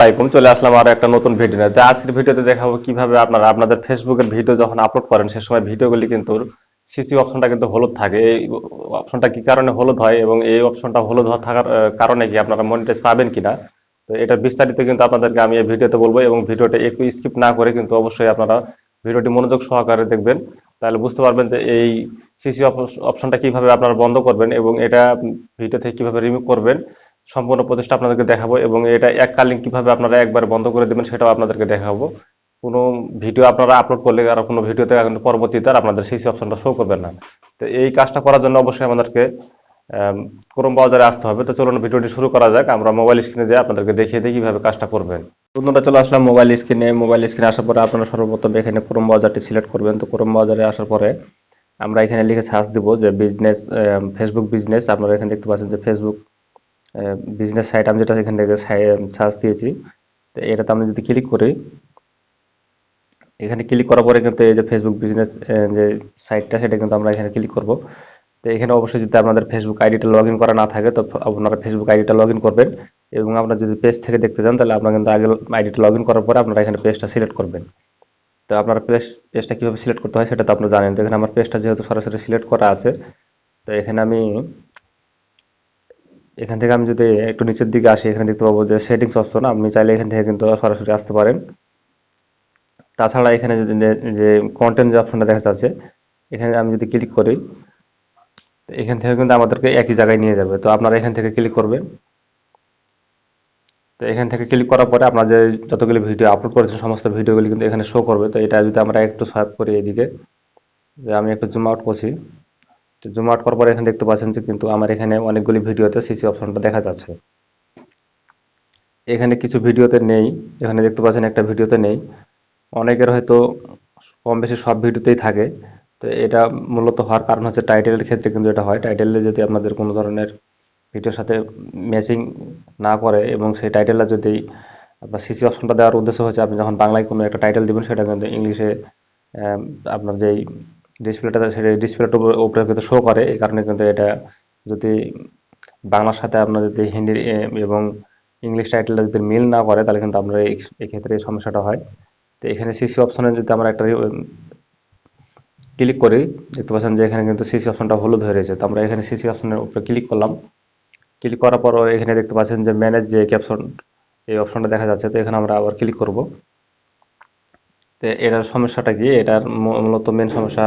আসসালামাইকুম চলে আসলাম আরও একটা নতুন ভিডিও নিয়ে। আজকের ভিডিওতে দেখাবো কীভাবে আপনারা আপনাদের ফেসবুকের ভিডিও যখন আপলোড করেন, সে সময় ভিডিওগুলি কিন্তু সিসি অপশনটা কিন্তু হলুদ থাকে। এই অপশনটা কি কারণে হলুদ হয় এবং এই অপশনটা হলুদ হওয়ার থাকার কারণে কি আপনারা মনিটাইজ পাবেন কিনা? তো এটা বিস্তারিত কিন্তু আপনাদেরকে আমি এই ভিডিওতে বলব এবং ভিডিওটা একটু স্কিপ না করে কিন্তু অবশ্যই আপনারা ভিডিওটি মনোযোগ সহকারে দেখবেন। তাহলে বুঝতে পারবেন যে এই সিসি অপশনটা কীভাবে আপনারা বন্ধ করবেন এবং এটা ভিডিও থেকে কীভাবে রিমুভ করবেন। সম্পূর্ণ প্রচেষ্টা আপনাদেরকে দেখাবো এবং এটা এককালীন কীভাবে আপনারা একবার বন্ধ করে দেবেন সেটাও আপনাদেরকে দেখাবো। কোনো ভিডিও আপনারা আপলোড করলে আর কোনো ভিডিওতে পরবর্তীতে আর আপনাদের সিসি অপশনটা শো করবেন না। তো এই কাজটা করার জন্য অবশ্যই আমাদেরকে ক্রোম ব্রাউজারে আসতে হবে। তো চলুন ভিডিওটি শুরু করা যাক। আমরা মোবাইল স্ক্রিনে যেয়ে আপনাদেরকে দেখিয়ে দিই কীভাবে কাজটা করবেন। বন্ধুরা, চলে আসলাম মোবাইল স্ক্রিনে মোবাইল স্ক্রিনে আসার পরে আপনারা সর্বপ্রথম এখানে ক্রোম ব্রাউজারটি সিলেক্ট করবেন। তো ক্রোম ব্রাউজারে আসার পরে আমরা এখানে লিখে সার্চ দিব যে বিজনেস ফেসবুক বিজনেস আপনারা এখানে দেখতে পাচ্ছেন যে ফেসবুক বিজনেস সাইট আমি যেটা এখান থেকে সার্চ দিয়েছি। তো এটাতে আমি যদি ক্লিক করি, এখানে ক্লিক করার পরে কিন্তু এই যে ফেসবুক বিজনেস যে সাইটটা সেটা কিন্তু আমরা এখানে ক্লিক করব। তো এখানে অবশ্যই যদি আপনাদের ফেসবুক আইডিটা লগ করা না থাকে, তো আপনারা ফেসবুক আইডিটা লগ করবেন এবং আপনারা যদি পেজ থেকে দেখতে চান, তাহলে আপনারা কিন্তু আগে আইডিটা লগ করার পরে আপনারা এখানে পেজটা সিলেক্ট করবেন। তো আপনারা পেজ পেজটা কীভাবে সিলেক্ট করতে হয় সেটা তো আপনারা জানেন। তো এখানে আমার পেজটা যেহেতু সরাসরি সিলেক্ট করা আছে, তো এখানে আমি এখান থেকে আমি যদি একটু নিচের দিকে আসি, এখানে দেখতে পাবো যে সেটিংস অপশন আপনি চাইলে এখান থেকে কিন্তু সরাসরি আসতে পারেন। তাছাড়া এখানে যদি যে- কন্টেন্ট যে অপশনটা দেখা যাচ্ছে, এখানে আমি যদি ক্লিক করি, এখান থেকে কিন্তু আমাদেরকে একই জায়গায় নিয়ে যাবে। তো আপনারা এখান থেকে ক্লিক করবেন। তো এখান থেকে ক্লিক করার পরে আপনার যে যতগুলি ভিডিও আপলোড করেছেন, সমস্ত ভিডিওগুলি কিন্তু এখানে শো করবে। তো এটা যদি আমরা একটু সোয়াইপ করি এদিকে, যে আমি একটু জুম আউট করছি। তো জুম আউট করার পরে এখানে দেখতে পাচ্ছেন যে কিন্তু আমার এখানে অনেকগুলি ভিডিওতে সিসি অপশনটা দেখা যাচ্ছে। এখানে কিছু ভিডিওতে নেই, এখানে দেখতে পাচ্ছেন একটা ভিডিওতে নেই। অনেকের হয়তো কম বেশি সব ভিডিওতেই থাকে। তো এটা মূলত হওয়ার কারণ হচ্ছে টাইটেলের ক্ষেত্রে কিন্তু এটা হয়। টাইটেলে যদি আপনাদের কোনো ধরনের ভিডিওর সাথে ম্যাচিং না করে এবং সেই টাইটেলটা যদি আপনার সিসি অপশনটা দেওয়ার উদ্দেশ্য হচ্ছে আপনি যখন বাংলায় কোনো একটা টাইটেল দিবেন, সেটা কিন্তু ইংলিশে আপনার যেই ডিসপ্লেটা সেটা ডিসপ্লেটার উপরে কিন্তু শো করে, এই কারণে কিন্তু এটা যদি বাংলার সাথে আপনার যদি হিন্দি এবং ইংলিশ টাইটেলটা যদি মিল না করে, তাহলে কিন্তু আপনার এই ক্ষেত্রে এই সমস্যাটা হয়। তো এখানে সিসি অপশনে যদি আমরা একটা ক্লিক করি, দেখতে পাচ্ছেন যে এখানে কিন্তু সিসি অপশনটা হলুদ হয়ে রয়েছে। তো আমরা এখানে সিসি অপশনের উপরে ক্লিক করলাম। ক্লিক করার পর এখানে দেখতে পাচ্ছেন যে ম্যানেজ যে ক্যাপশন এই অপশনটা দেখা যাচ্ছে। তো এখানে আমরা আবার ক্লিক করব। এটার সমস্যাটা কি? এটার মূলত মেন সমস্যা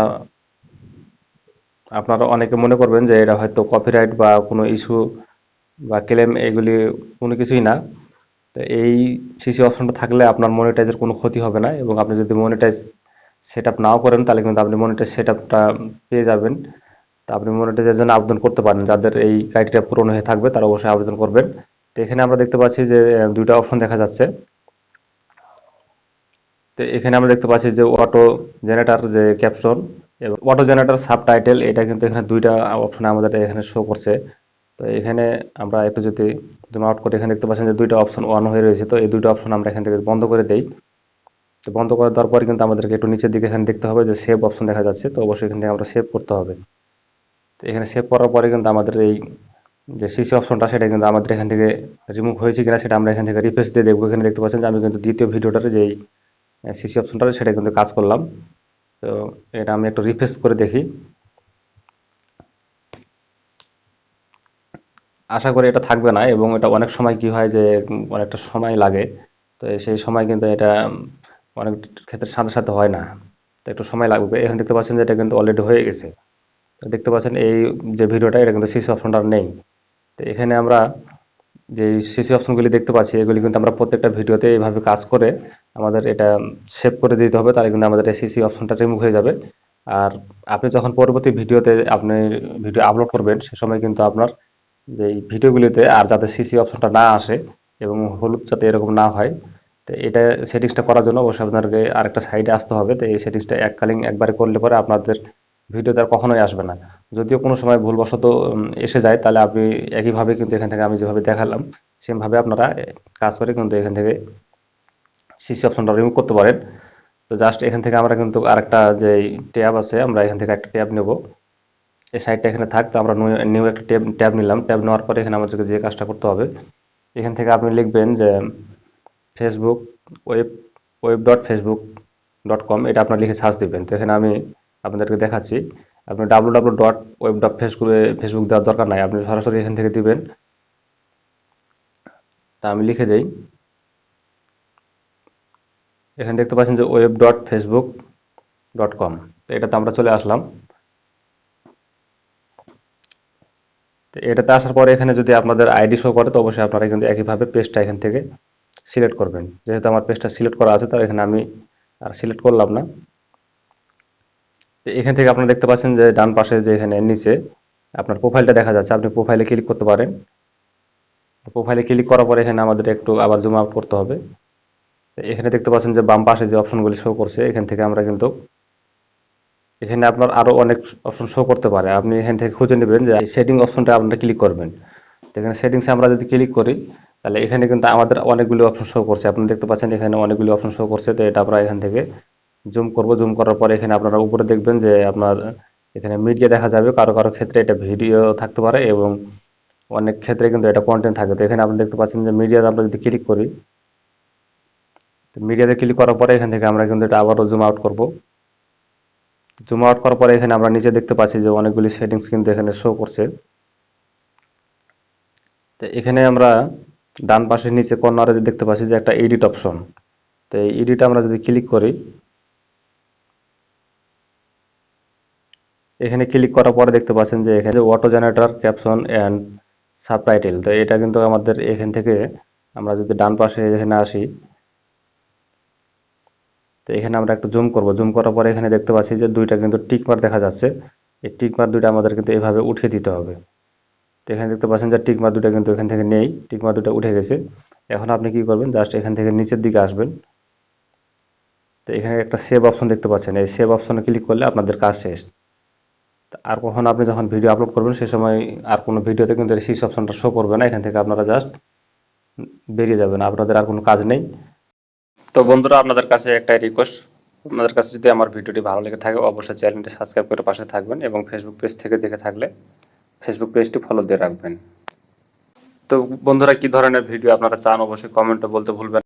আপনারা অনেকে মনে করবেন যে এটা হয়তো কপিরাইট বা কোনো ইস্যু বা ক্লেম এগুলি কোনো কিছুই না। তো এই সিসি অপশনটা থাকলে আপনার মনিটাইজের কোনো ক্ষতি হবে না এবং আপনি যদি মনিটাইজ সেট আপ নাও করেন তাহলে কিন্তু আপনি মনিটাইজ সেট আপটা পেয়ে যাবেন। তা আপনি মনিটাইজের জন্য আবেদন করতে পারেন। যাদের এই ক্রাইটেরিয়া পূরণ হয়ে থাকবে তারা অবশ্যই আবেদন করবেন। তো এখানে আমরা দেখতে পাচ্ছি যে দুইটা অপশন দেখা যাচ্ছে। তো এখানে আমরা দেখতে পাচ্ছি যে অটো জেনারেটার যে ক্যাপশন এবং অটো জেনারেটর সাবটাইটেল এটা কিন্তু এখানে দুইটা অপশন আমাদের এখানে শো করছে। তো এখানে আমরা একটু যদি জুম আউট করে এখানে দেখতে পাচ্ছেন যে দুইটা অপশন অন হয়ে রয়েছে। তো এই দুইটা অপশন আমরা এখান থেকে বন্ধ করে দেই। তো বন্ধ করে দেওয়ার পরে কিন্তু আমাদেরকে একটু নিচের দিকে এখানে দেখতে হবে যে সেভ অপশন দেখা যাচ্ছে। তো অবশ্যই এখান থেকে আমরা সেভ করতে হবে। তো এখানে সেভ করার পরে কিন্তু আমাদের এই যে সিসি অপশনটা সেটা কিন্তু আমাদের এখান থেকে রিমুভ হয়েছে কিনা, সেটা আমরা এখান থেকে রিফ্রেশ দিয়ে দেখব। এখানে দেখতে পাচ্ছেন যে আমি কিন্তু দ্বিতীয় ভিডিওটার যেই সিসি অপশনটা সেটা কিন্তু কাজ করলাম। তো এটা আমি একটু রিফ্রেশ করে দেখি। আশা করি এটা থাকবে না এবং এটা অনেক সময় কি হয় যে অনেকটা সময় লাগে। তো সেই সময় কিন্তু এটা অনেক ক্ষেত্রে সাথে সাথে হয় না। তো একটু সময় লাগবে। এখানে দেখতে পাচ্ছেন যে এটা কিন্তু অলরেডি হয়ে গেছে। দেখতে পাচ্ছেন এই যে ভিডিওটা এটা কিন্তু সিসি অপশনটা নেই। তো এখানে আমরা যে সিসি অপশনগুলি দেখতে পাচ্ছি, এগুলি কিন্তু আমরা প্রত্যেকটা ভিডিওতে এইভাবে কাজ করে আমাদের এটা সেভ করে দিতে হবে, তাহলে কিন্তু আমাদের এই সিসি অপশনটা রিমুভ হয়ে যাবে। আর আপনি যখন পরবর্তী ভিডিওতে আপনি ভিডিও আপলোড করবেন, সে সময় কিন্তু আপনার যে ভিডিওগুলিতে আর যাতে সিসি অপশনটা না আসে এবং হলুদ যাতে এরকম না হয়, তো এটা সেটিংসটা করার জন্য অবশ্যই আপনাকে আরেকটা সাইডে আসতে হবে। তো এই সেটিংসটা এককালীন একবারে করলে পরে আপনাদের ভিডিওতে আর কখনোই আসবে না। যদিও কোনো সময় ভুলবশত এসে যায়, তাহলে আপনি একইভাবে কিন্তু এখান থেকে আমি যেভাবে দেখালাম, সেমভাবে আপনারা কাজ করে কিন্তু এখান থেকে সিসি অপশনটা রিমুভ করতে পারেন। তো জাস্ট এখান থেকে আমরা কিন্তু আরেকটা যে ট্যাব আছে, আমরা এখান থেকে একটা ট্যাব নেব। এই সাইডটা এখানে থাক, তো আমরা নিউ একটা ট্যাব ট্যাব নিলাম। ট্যাব নেওয়ার পরে এখানে আমাদেরকে যে কাজটা করতে হবে, এখান থেকে আপনি লিখবেন যে Facebook web web dot Facebook dot com এটা আপনার লিখে সার্চ দিবেন। তো এখানে আমি আপনাদেরকে দেখাচ্ছি। আপনি W W dot web dot Facebook Facebook দেওয়ার দরকার নাই, আপনি সরাসরি এখান থেকে দিবেন। তা আমি লিখে দেই। এখানে দেখতে পাচ্ছেন যে web dot Facebook dot com তো এটাতে আমরা চলে আসলাম। তো এটাতে আসার পরে এখানে যদি আপনাদের আইডি শো করে, তো অবশ্যই আপনারা কিন্তু একইভাবে পেজটা এখান থেকে সিলেক্ট করবেন। যেহেতু আমার পেজটা সিলেক্ট করা আছে তো এখানে আমি আর সিলেক্ট করলাম না। তো এখান থেকে আপনারা দেখতে পাচ্ছেন যে ডান পাশে যে এখানে নিচে আপনার প্রোফাইলটা দেখা যাচ্ছে। আপনি প্রোফাইলে ক্লিক করতে পারেন। প্রোফাইলে ক্লিক করার পরে এখানে আমাদের একটু আবার জুম আউট করতে হবে। এখানে দেখতে পাচ্ছেন যে বাম পাশে যে অপশনগুলি শো করছে, এখান থেকে আমরা কিন্তু এখানে আপনার আরও অনেক অপশন শো করতে পারে। আপনি এখান থেকে খুঁজে নেবেন যে সেটিং অপশনটা আপনারা ক্লিক করবেন। তো এখানে সেটিংসে আমরা যদি ক্লিক করি, তাহলে এখানে কিন্তু আমাদের অনেকগুলি অপশন শো করছে। আপনি দেখতে পাচ্ছেন এখানে অনেকগুলি অপশন শো করছে। তো এটা আমরা এখান থেকে জুম করব, জুম করার পরে এখানে আপনারা উপরে দেখবেন যে আপনার এখানে মিডিয়া দেখা যাবে, কারও কারও ক্ষেত্রে এটা ভিডিও থাকতে পারে এবং অনেক ক্ষেত্রে কিন্তু এটা কন্টেন্ট থাকে। তো এখানে আপনি দেখতে পাচ্ছেন যে মিডিয়াতে আমরা যদি ক্লিক করি, তো মিডিয়াতে ক্লিক করার পরে এখান থেকে আমরা কিন্তু এটা আবারও জুম আউট করব। জুম আউট করার পরে এখানে আমরা নিচে দেখতে পাচ্ছি যে অনেকগুলি সেটিংস কিন্তু এখানে শো করছে। তো এখানে আমরা ডান পাশের নিচে কর্নারে দেখতে পাচ্ছি যে একটা এডিট অপশন তো এই এডিট আমরা যদি ক্লিক করি এখানে ক্লিক করার পরে দেখতে পাচ্ছেন যে এখানে auto generator caption and subtitle তো এটা কিন্তু আমাদের এখান থেকে আমরা যদি ডান পাশে এখানে আসি, তো এখানে আমরা একটু জুম করব। জুম করার পরে এখানে দেখতে পাচ্ছি যে দুইটা কিন্তু টিক দেখা যাচ্ছে। এই টিক দুইটা আমাদের কিন্তু এভাবে উঠিয়ে দিতে হবে। তো এখানে দেখতে পাচ্ছেন যে টিক দুটো কিন্তু এখান থেকে নেই টিক দুটো উঠে গেছে। এখন আপনি কি করবেন? জাস্ট এখান থেকে নিচের দিকে আসবেন। তো এখানে একটা সেভ অপশন দেখতে পাচ্ছেন। এই সেভ অপশনে ক্লিক করলে আপনাদের কাজ শেষ। আর কখন আপনি যখন ভিডিও আপলোড করবেন, সে সময় আর কোনো ভিডিওতে কিন্তু শীর্ষ অপশনটা শো করবে না। এখান থেকে আপনারা জাস্ট বেরিয়ে যাবেন। আপনাদের আর কোনো কাজ নেই। তো বন্ধুরা, আপনাদের কাছে একটাই রিকোয়েস্ট আপনাদের কাছে যদি আমার ভিডিওটি ভালো লেগে থাকে, অবশ্যই চ্যানেলটি সাবস্ক্রাইব করে পাশে থাকবেন এবং ফেসবুক পেজ থেকে দেখে থাকলে ফেসবুক পেজটি ফলো দিয়ে রাখবেন। তো বন্ধুরা, কি ধরনের ভিডিও আপনারা চান, অবশ্যই কমেন্টে বলতে ভুলবেন